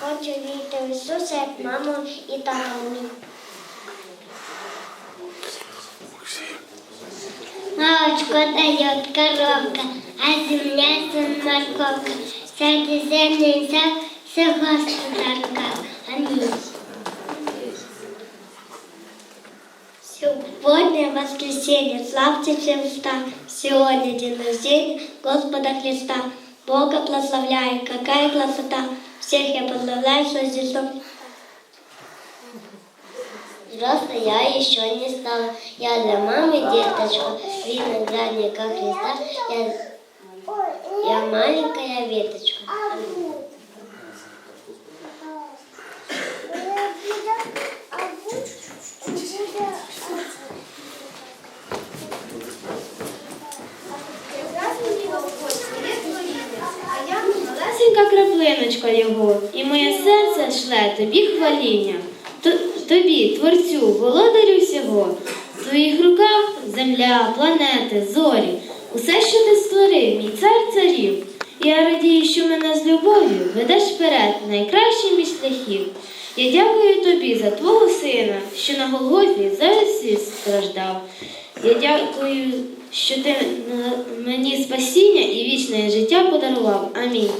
Хочу війти в Ісуса, як маму і тата мені. Молочко дает коровка, а земля сын морковка. Средиземный сад, все господарка. Аминь. Сегодня воскресенье, славьте всем уста. Сегодня день рождения Господа Христа. Бога благословляю, какая красота. Всех я поздравляю с Рождеством. Взрослой я еще не стала. Я для мамы деточка, виноградника Христа. Я, я маленькая веточка. Малесенька краплиночка його, і моє серце шле тобі хваління. Тобі, творцю, володарю всього, в твоїх руках земля, планети, зорі, усе, що ти створив, мій цар царів. Я радію, що мене з любов'ю ведеш вперед, найкращий між шляхів. Я дякую тобі за твого сина, що на Голгофі за весь світ страждав. Я дякую, що ти мені спасіння і вічне життя подарував. Амінь.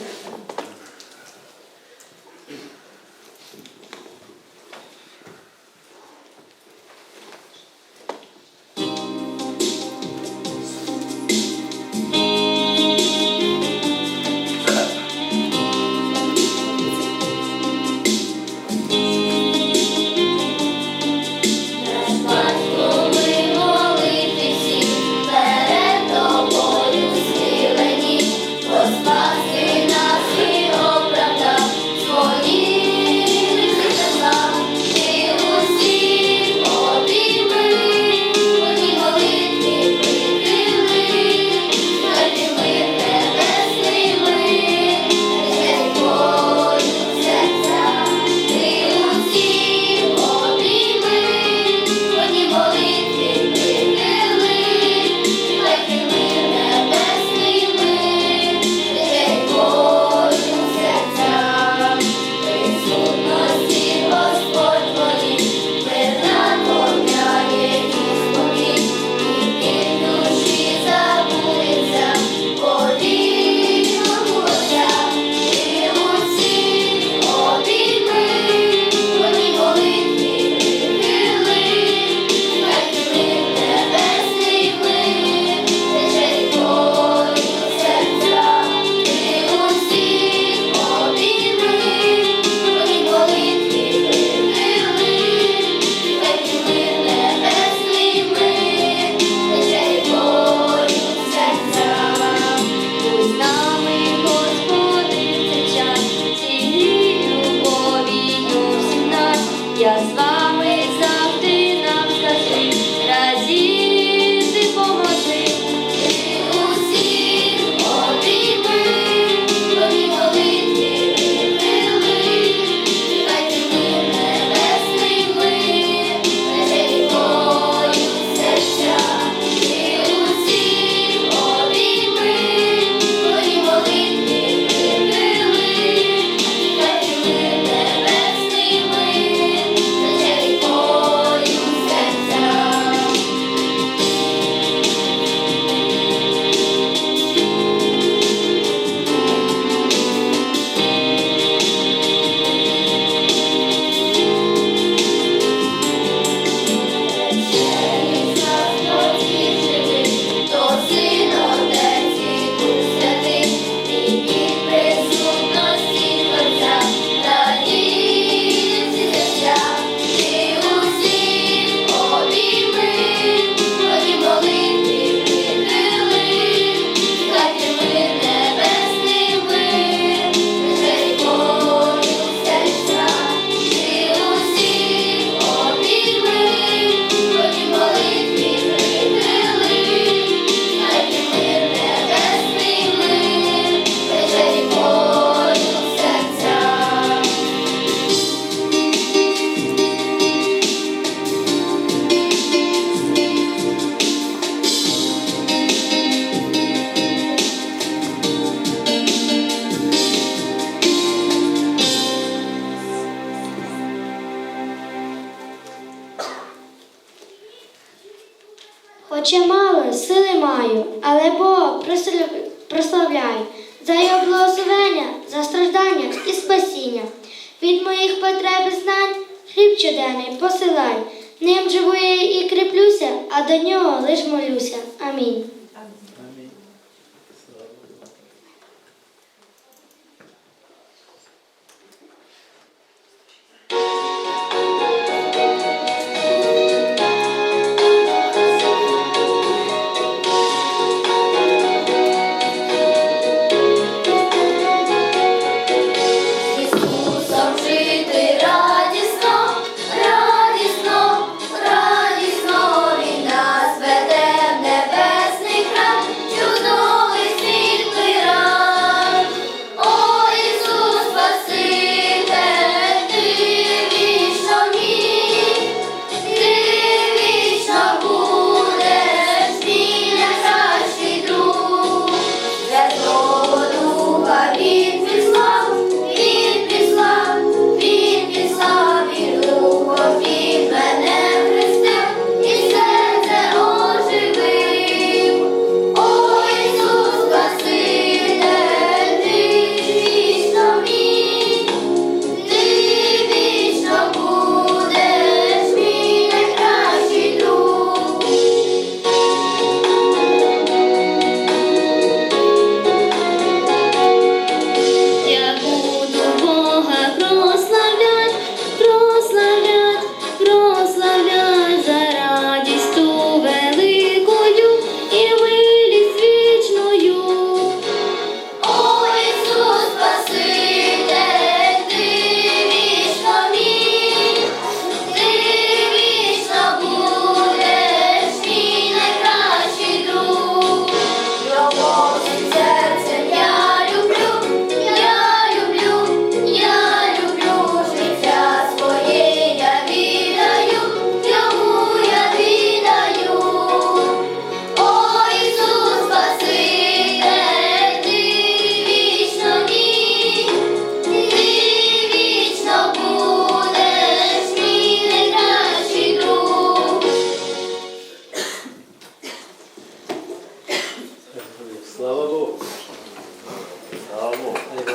Хоча мало, сили маю, але Бога прославляю за його благословення, за страждання і спасіння. Від моїх потреб і знань хліб чуденний посилай. Ним живу я і кріплюся, а до нього лиш молюся. Амінь.